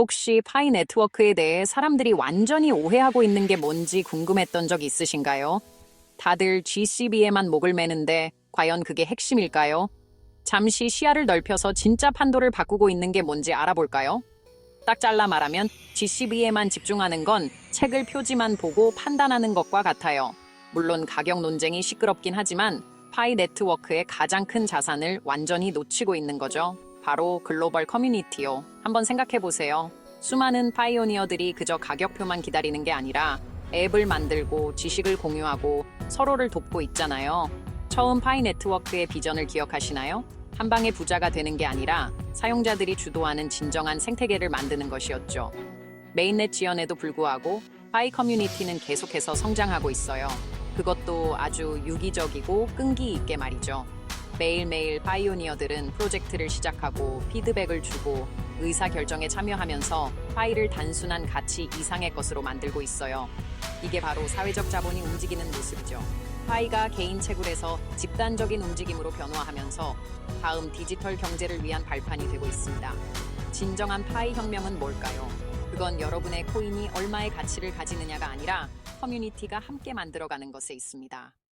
혹시 파이 네트워크에 대해 사람들이 완전히 오해하고 있는 게 뭔지 궁금했던 적 있으신가요? 다들 GCB에만 목을 매는데 과연 그게 핵심일까요? 잠시 시야를 넓혀서 진짜 판도를 바꾸고 있는 게 뭔지 알아볼까요? 딱 잘라 말하면 GCB에만 집중하는 건 책을 표지만 보고 판단하는 것과 같아요. 물론 가격 논쟁이 시끄럽긴 하지만 파이 네트워크의 가장 큰 자산을 완전히 놓치고 있는 거죠. 바로 글로벌 커뮤니티요. 한번 생각해 보세요. 수많은 파이오니어들이 그저 가격표만 기다리는 게 아니라 앱을 만들고 지식을 공유하고 서로를 돕고 있잖아요. 처음 파이 네트워크의 비전을 기억하시나요? 한 방에 부자가 되는 게 아니라 사용자들이 주도하는 진정한 생태계를 만드는 것이었죠. 메인넷 지원에도 불구하고 파이 커뮤니티는 계속해서 성장하고 있어요. 그것도 아주 유기적이고 끈기 있게 말이죠. 매일매일 파이오니어들은 프로젝트를 시작하고 피드백을 주고 의사 결정에 참여하면서 파이를 단순한 가치 이상의 것으로 만들고 있어요. 이게 바로 사회적 자본이 움직이는 모습이죠. 파이가 개인 채굴에서 집단적인 움직임으로 변화하면서 다음 디지털 경제를 위한 발판이 되고 있습니다. 진정한 파이 혁명은 뭘까요? 그건 여러분의 코인이 얼마의 가치를 가지느냐가 아니라 커뮤니티가 함께 만들어가는 것에 있습니다.